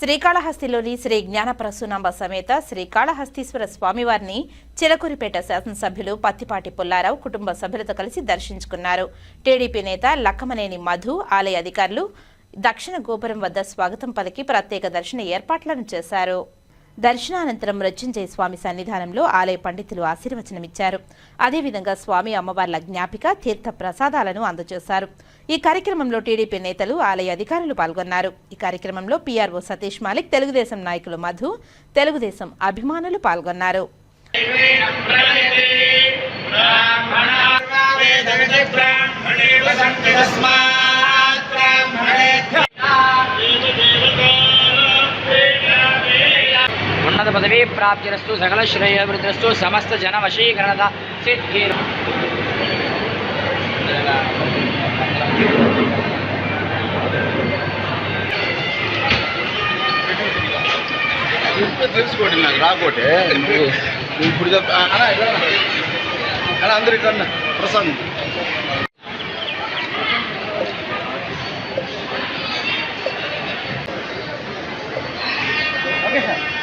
శ్రీకాళహస్తిలోని శ్రీ జ్ఞానప్రసూనాంబ సమేత శ్రీకాళహస్తీశ్వర స్వామివారిని చిలకూరిపేట శాసనసభ్యులు పత్తిపాటి పుల్లారావు కుటుంబ సభ్యులతో కలిసి దర్శించుకున్నారు. టీడీపీ నేత లక్కమనేని మధు ఆలయ అధికారులు దక్షిణ గోపురం వద్ద స్వాగతం పలికి ప్రత్యేక దర్శన ఏర్పాట్లను చేశారు. దర్శనానంతరం మృత్యుంజయ స్వామి సన్నిధానంలో ఆలయ పండితులు ఆశీర్వచనమిచ్చారు. అదేవిధంగా స్వామి అమ్మవార్ల జ్ఞాపిక తీర్థ ప్రసాదాలను అందజేశారు. ఈ కార్యక్రమంలో టీడీపీ నేతలు ఆలయ అధికారులు పాల్గొన్నారు. ఈ కార్యక్రమంలో పీఆర్ఓ సతీష్ మాలిక్ తెలుగుదేశం నాయకులు మధు తెలుగుదేశం అభిమానులు పాల్గొన్నారు. ఉన్నత ಪದವಿ ಪ್ರಾಪ್ತಿರಸ್ತು ಸಕಲ ಶ್ರೇಯಭಿವೃದ್ಧಸ್ತು ಸಮಸ್ತ ಜನ ವಶೀಕರಣದ ಸಿದ್ಧಿ తెలుసుకోండి నాకు రాకోటే ఇప్పుడు అలా అందరికన్నా ప్రసాదం ఓకే సార్